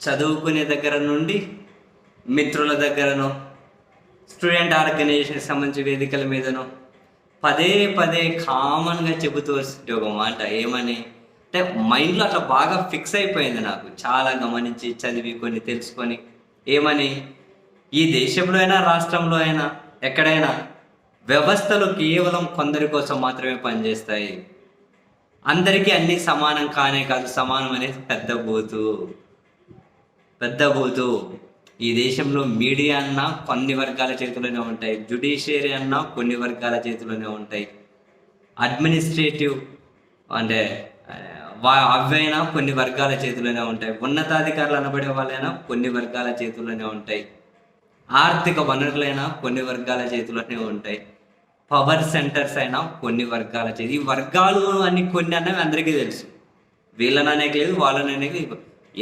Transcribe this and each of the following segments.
చదువుకునే దగ్గర నుండి మిత్రుల దగ్గరనో స్టూడెంట్ ఆర్గనైజేషన్కి సంబంధించి వేదికల మీదనో పదే పదే కామన్గా చెబుతూ వస్తుంటే ఒక మాట ఏమని? అంటే మైండ్లో అట్లా బాగా ఫిక్స్ అయిపోయింది నాకు చాలా గమనించి చదివి కొన్ని తెలుసుకొని. ఏమని? ఈ దేశంలో అయినా రాష్ట్రంలో అయినా ఎక్కడైనా వ్యవస్థలు కేవలం కొందరి కోసం మాత్రమే పనిచేస్తాయి. అందరికీ అన్నీ సమానం కానే కాదు సమానం అనేది పెద్ద బోతు. పెద్ద బూతు. ఈ దేశంలో మీడియా అన్నా కొన్ని వర్గాల చేతిలోనే ఉంటాయి. జుడిషియరీ అన్నా కొన్ని వర్గాల చేతిలోనే ఉంటాయి. అడ్మినిస్ట్రేటివ్ అంటే అవైనా కొన్ని వర్గాల చేతిలోనే ఉంటాయి. ఉన్నతాధికారులు అనబడే వాళ్ళైనా కొన్ని వర్గాల చేతిలోనే ఉంటాయి. ఆర్థిక వనరులైనా కొన్ని వర్గాల చేతిలోనే ఉంటాయి. పవర్ సెంటర్స్ అయినా కొన్ని వర్గాల చేతి ఈ వర్గాలు అని కొన్ని అన్నవి అందరికీ తెలుసు. వీళ్ళననేకి లేదు వాళ్ళని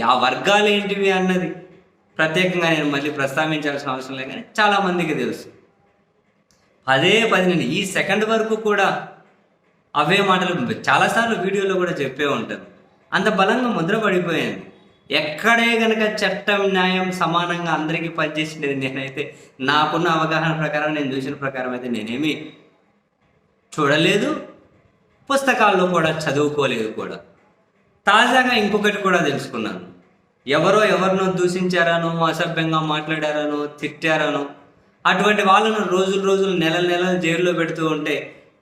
ఆ వర్గాలు ఏంటివి అన్నది? ప్రత్యేకంగా నేను మళ్ళీ ప్రస్తావించాల్సిన అవసరం లేదు కానీ చాలా మందికి తెలుసు. పదే పది నేను ఈ సెకండ్ వరకు కూడా అవే మాటలు చాలాసార్లు వీడియోలో కూడా చెప్పే ఉంటాను అంత బలంగా ముద్ర పడిపోయింది ఎక్కడే గనక చట్టం న్యాయం సమానంగా అందరికీ పనిచేసినది నేనైతే నాకున్న అవగాహన ప్రకారం నేను చూసిన ప్రకారం అయితే నేనేమి చూడలేదు పుస్తకాల్లో కూడా చదువుకోలేదు కూడా. తాజాగా ఇంకొకటి కూడా తెలుసుకున్నాను ఎవరో ఎవరినో దూషించారనో అసభ్యంగా మాట్లాడారనో తిట్టారనో అటువంటి వాళ్ళను రోజులు రోజులు నెల నెలలు జైల్లో పెడుతూ ఉంటే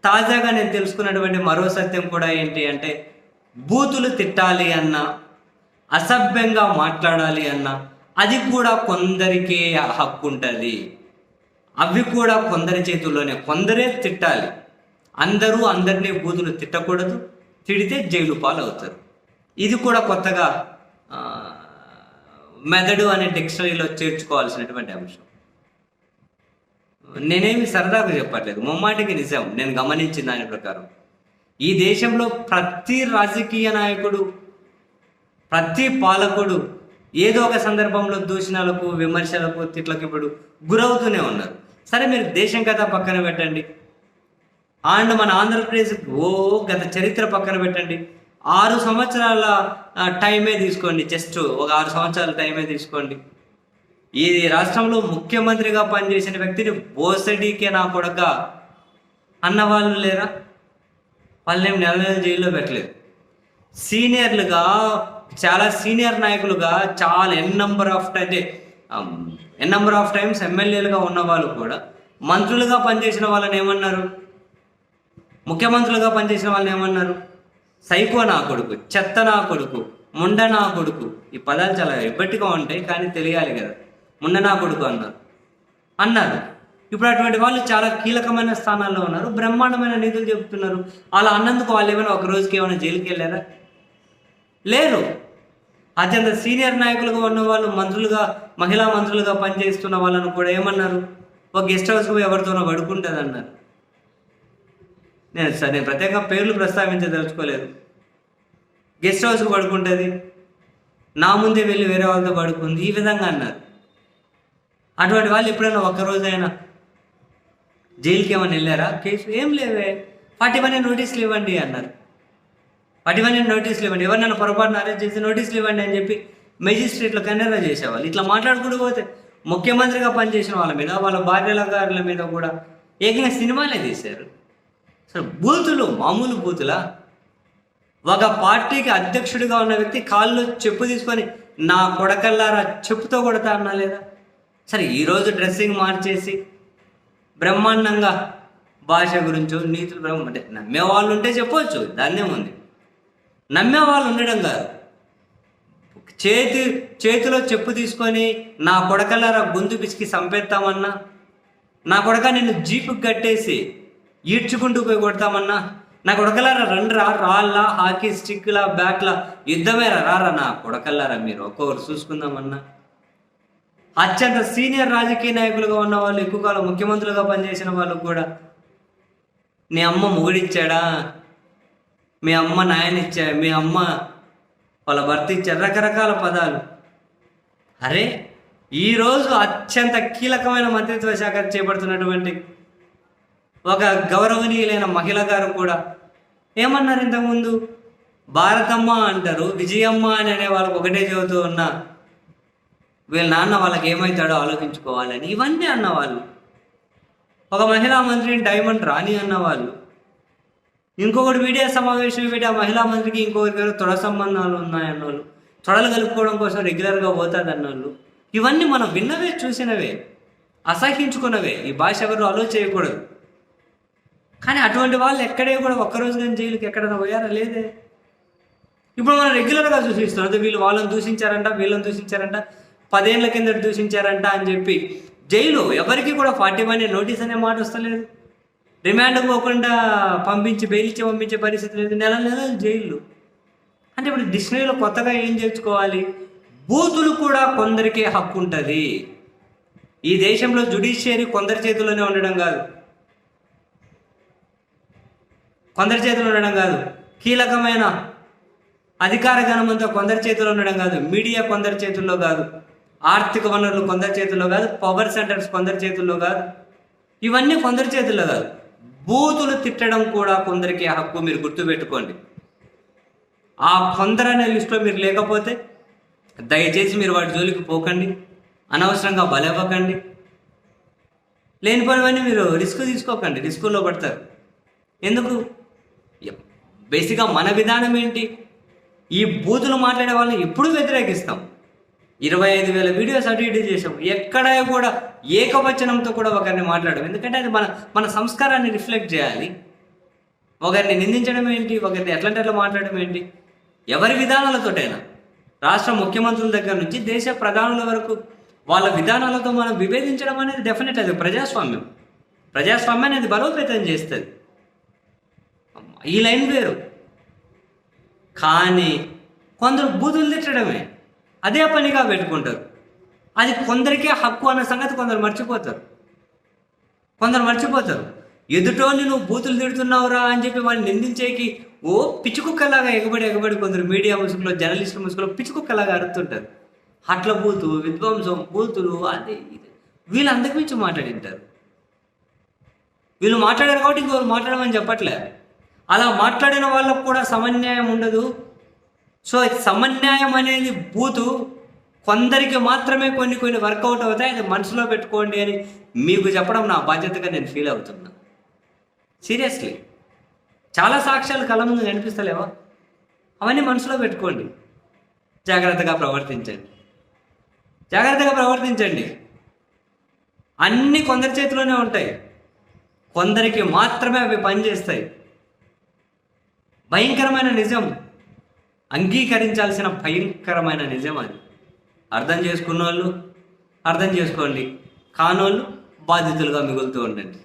తాజాగా నేను తెలుసుకున్నటువంటి మరో సత్యం కూడా ఏంటి అంటే బూతులు తిట్టాలి అన్నా అసభ్యంగా మాట్లాడాలి అన్నా అది కూడా కొందరికే హక్కు ఉంటుంది అవి కూడా కొందరి చేతుల్లోనే కొందరే తిట్టాలి. అందరూ అందరినీ బూతులు తిట్టకూడదు తిడితే జైలు పాలవుతారు. ఇది కూడా కొత్తగా మెదడు అనే డిక్షనరీలో చేర్చుకోవాల్సినటువంటి అంశం. నేనేమి సరదాగా చెప్పట్లేదు. ముమ్మాటికి నిజం. నేను గమనించిన దాని ప్రకారం. ఈ దేశంలో ప్రతి రాజకీయ నాయకుడు ప్రతి పాలకుడు ఏదో ఒక సందర్భంలో దూషణలకు విమర్శలకు తిట్లకు ఇప్పుడు గురవుతూనే ఉన్నారు. సరే మీరు దేశం కథ పక్కన పెట్టండి. అండ్ మన ఆంధ్రప్రదేశ్ ఓ గత చరిత్ర పక్కన పెట్టండి. ఆరు సంవత్సరాల టైమే తీసుకోండి జస్ట్ ఒక ఆరు సంవత్సరాల టైమే తీసుకోండి. ఈ రాష్ట్రంలో ముఖ్యమంత్రిగా పనిచేసిన వ్యక్తిని బోసడికే నా కొడక? అన్న వాళ్ళు లేరా వాళ్ళేం నెల నెల జైల్లో పెట్టలేదు. సీనియర్లుగా చాలా సీనియర్ నాయకులుగా చాలా ఎన్ నంబర్ ఆఫ్ అంటే ఎన్ నంబర్ ఆఫ్ టైమ్స్ ఎమ్మెల్యేలుగా ఉన్న వాళ్ళు కూడా మంత్రులుగా పనిచేసిన వాళ్ళని ఏమన్నారు? ముఖ్యమంత్రులుగా పనిచేసిన వాళ్ళని ఏమన్నారు? సైకో నా కొడుకు చెత్త నా కొడుకు ముండ నా కొడుకు. ఈ పదాలు చాలా ఎబ్బట్టిగా ఉంటాయి కానీ తెలియాలి కదా. ముండ నా కొడుకు అన్నారు. అన్నారు. ఇప్పుడు అటువంటి వాళ్ళు చాలా కీలకమైన స్థానాల్లో ఉన్నారు బ్రహ్మాండమైన నిధులు చెబుతున్నారు. అలా అన్నందుకు వాళ్ళు ఏమైనా ఒక రోజుకి ఏమైనా జైలుకి వెళ్ళారా? లేరు. అత్యంత సీనియర్ నాయకులుగా ఉన్న వాళ్ళు మంత్రులుగా మహిళా మంత్రులుగా పనిచేస్తున్న వాళ్ళను కూడా ఏమన్నారు? ఒక గెస్ట్ హౌస్ ఎవరితోనో పడుకుంటుంది అన్నారు నేను సరే నేను ప్రత్యేకంగా పేర్లు ప్రస్తావించదలుచుకోలేదు. గెస్ట్ హౌస్కి పడుకుంటుంది. నా ముందే వెళ్ళి వేరే వాళ్ళతో పడుకుంది. ఈ విధంగా అన్నారు. అటువంటి వాళ్ళు ఎప్పుడైనా ఒక్కరోజైనా జైలుకి ఏమైనా వెళ్ళారా? కేసు ఏం లేవే. ఫార్టీ వన్ నోటీసులు ఇవ్వండి అన్నారు. ఫార్టీ వన్ నోటీసులు ఇవ్వండి. ఎవరినైనా పొరపాటున అరెస్ట్ చేసి నోటీసులు ఇవ్వండి అని చెప్పి మెజిస్ట్రేట్లో కన్నెరా చేసేవాళ్ళు. ఇట్లా మాట్లాడుకుంటూ పోతే ముఖ్యమంత్రిగా పనిచేసిన వాళ్ళ మీద వాళ్ళ భార్యల గారుల మీద కూడా ఏకంగా సినిమాలే తీశారు. అసలు బూతులు మామూలు బూతులా? ఒక పార్టీకి అధ్యక్షుడిగా ఉన్న వ్యక్తి కాళ్ళు చెప్పు తీసుకొని నా కొడకల్లారా చెప్పుతో కొడతా అన్నా లేదా? సరే ఈరోజు డ్రెస్సింగ్ మార్చేసి బ్రహ్మాండంగా భాష గురించో నీతులు బ్రహ్మ అంటే నమ్మే వాళ్ళు ఉంటే చెప్పవచ్చు దాన్నేముంది నమ్మే వాళ్ళు ఉండడం కాదు. చేతి చేతిలో చెప్పు తీసుకొని నా కొడకల్లారా గొంతు పిసికి సంపేస్తామన్నా నా కొడక నిన్ను జీపుకి కట్టేసి ఈడ్చుకుంటూ పోయి కొడతామన్నా? నా కొడకలారా? రండి రాళ్ళ హాకీ స్టిక్లా బ్యాట్లా యుద్ధమేరా? రారా నా కొడకల్లారా మీరు? ఒక్కొక్కరు చూసుకుందామన్నా. అత్యంత సీనియర్ రాజకీయ నాయకులుగా ఉన్న వాళ్ళు ఎక్కువ కాలం ముఖ్యమంత్రులుగా పనిచేసిన వాళ్ళు కూడా. నీ అమ్మ మొగుడిచ్చాడా? మీ అమ్మ నాయనిచ్చా మీ అమ్మ వాళ్ళ భర్త ఇచ్చారు రకరకాల పదాలు. అరే ఈరోజు అత్యంత కీలకమైన మంత్రిత్వ శాఖ చేపడుతున్నటువంటి ఒక గౌరవనీయులైన మహిళ గారు కూడా ఏమన్నారు ఇంతకుముందు? భారతమ్మ అంటారు విజయమ్మ అని అనే వాళ్ళకి ఒకటే చెబుతూ ఉన్న వీళ్ళ నాన్న వాళ్ళకి ఏమవుతాడో ఆలోచించుకోవాలని ఇవన్నీ అన్నవాళ్ళు. ఒక మహిళా మంత్రిని డైమండ్ రాణి అన్నవాళ్ళు. ఇంకొకటి మీడియా సమావేశం పెట్టి ఆ మహిళా మంత్రికి ఇంకొకరి దగ్గర తొడ సంబంధాలు ఉన్నాయన్నోళ్ళు తొడలు కలుపుకోవడం కోసం రెగ్యులర్గా పోతుంది అన్నోళ్ళు ఇవన్నీ మనం విన్నవే చూసినవే అసహించుకున్నవే. ఈ భాష ఎవరు అలో చేయకూడదు. కానీ అటువంటి వాళ్ళు ఎక్కడే కూడా ఒక్కరోజు కానీ జైలుకి ఎక్కడైనా పోయారా? లేదే. ఇప్పుడు మనం రెగ్యులర్గా చూసిస్తున్నాం అదే వీళ్ళు వాళ్ళని దూషించారంట వీళ్ళని దూషించారంట పదేళ్ళ కింద దూషించారంట అని చెప్పి జైలు ఎవరికి కూడా ఫార్టీ వన్ నోటీస్ అనే మాట వస్తలేదు. రిమాండ్ పోకుండా పంపించి బెయిల్ పంపించే పరిస్థితి లేదు. నెల నెలలు జైలు. అంటే ఇప్పుడు డిక్షనరీలో కొత్తగా ఏం చేర్చుకోవాలి? బూతులు కూడా కొందరికే హక్కు ఉంటుంది ఈ దేశంలో జుడిషియరీ కొందరి చేతిలోనే ఉండడం కాదు. కొందరి చేతిలో ఉండడం కాదు. కీలకమైన అధికార గణమంతా కొందరి చేతిలో ఉండడం కాదు. మీడియా కొందరి చేతుల్లో కాదు. ఆర్థిక వనరులు కొందరి చేతుల్లో కాదు. పవర్ సెంటర్స్ కొందరి చేతుల్లో కాదు. ఇవన్నీ కొందరి చేతుల్లో కాదు. బూతులు తిట్టడం కూడా కొందరికి హక్కు మీరు గుర్తుపెట్టుకోండి. ఆ కొందరు అనే లిస్టులో మీరు లేకపోతే దయచేసి మీరు వాటి జోలికి పోకండి. అనవసరంగా బలవ్వకండి. లేనిపోయినవన్నీ మీరు రిస్క్ తీసుకోకండి. రిస్కుల్లో పడతారు. ఎందుకు? బేసిక్గా మన విధానం ఏంటి? ఈ బూతులు మాట్లాడే వాళ్ళని ఎప్పుడు వ్యతిరేకిస్తాం. ఇరవై ఐదు వేల వీడియోస్ అటు ఇటు చేసాం ఎక్కడ కూడా ఏకవచనంతో కూడా ఒకరిని మాట్లాడడం. ఎందుకంటే అది మన మన సంస్కారాన్ని రిఫ్లెక్ట్ చేయాలి. ఒకరిని నిందించడం ఏంటి? ఒకరిని ఎట్లాంటి అట్లా మాట్లాడడం ఏంటి? ఎవరి విధానాలతోటైనా. రాష్ట్ర ముఖ్యమంత్రుల దగ్గర నుంచి దేశ ప్రధానుల వరకు వాళ్ళ విధానాలతో మనం విభేదించడం అనేది డెఫినెట్ అది ప్రజాస్వామ్యం. ప్రజాస్వామ్యాన్ని అది బలోపేతం చేస్తుంది. ఈ లైన్ వేరు. కానీ కొందరు బూతులు తిట్టడమే. అదే పనిగా పెట్టుకుంటారు. అది కొందరికే హక్కు అన్న సంగతి కొందరు మర్చిపోతారు. కొందరు మర్చిపోతారు. ఎదుటోని నువ్వు బూతులు తిడుతున్నావురా అని చెప్పి వాడిని నిందించేకి ఓ పిచ్చుకుక్కలాగా ఎగబడి ఎగబడి కొందరు మీడియా ముసుగులో జర్నలిస్టుల ముసుగులో పిచ్చుకుక్కలాగా అరుతుంటారు. హట్ల బూతు విధ్వంసం బూతులు అది ఇది. వీళ్ళు అంతకు మించి మాట్లాడింటారు. వీళ్ళు మాట్లాడారు కాబట్టి ఇంకొకరు మాట్లాడమని చెప్పట్లేదు అలా మాట్లాడిన వాళ్ళకు కూడా సమన్యాయం ఉండదు. సో సమన్యాయం అనేది బూతు కొందరికి మాత్రమే కొన్ని కొన్ని వర్కౌట్ అవుతాయి. అది మనసులో పెట్టుకోండి అని మీకు చెప్పడం నా బాధ్యతగా నేను ఫీల్ అవుతున్నా. సీరియస్లీ. చాలా సాక్ష్యాలు కళ్ళ ముందు కనిపిస్తలేవా? అవన్నీ మనసులో పెట్టుకోండి. జాగ్రత్తగా ప్రవర్తించండి. జాగ్రత్తగా ప్రవర్తించండి. అన్నీ కొందరి చేతిలోనే ఉంటాయి. కొందరికి మాత్రమే అవి పనిచేస్తాయి. భయంకరమైన నిజం. అంగీకరించాల్సిన భయంకరమైన నిజం అది. అర్థం చేసుకున్న వాళ్ళు అర్థం చేసుకోండి. కానోళ్ళు బాధితులుగా మిగులుతూ ఉండండి.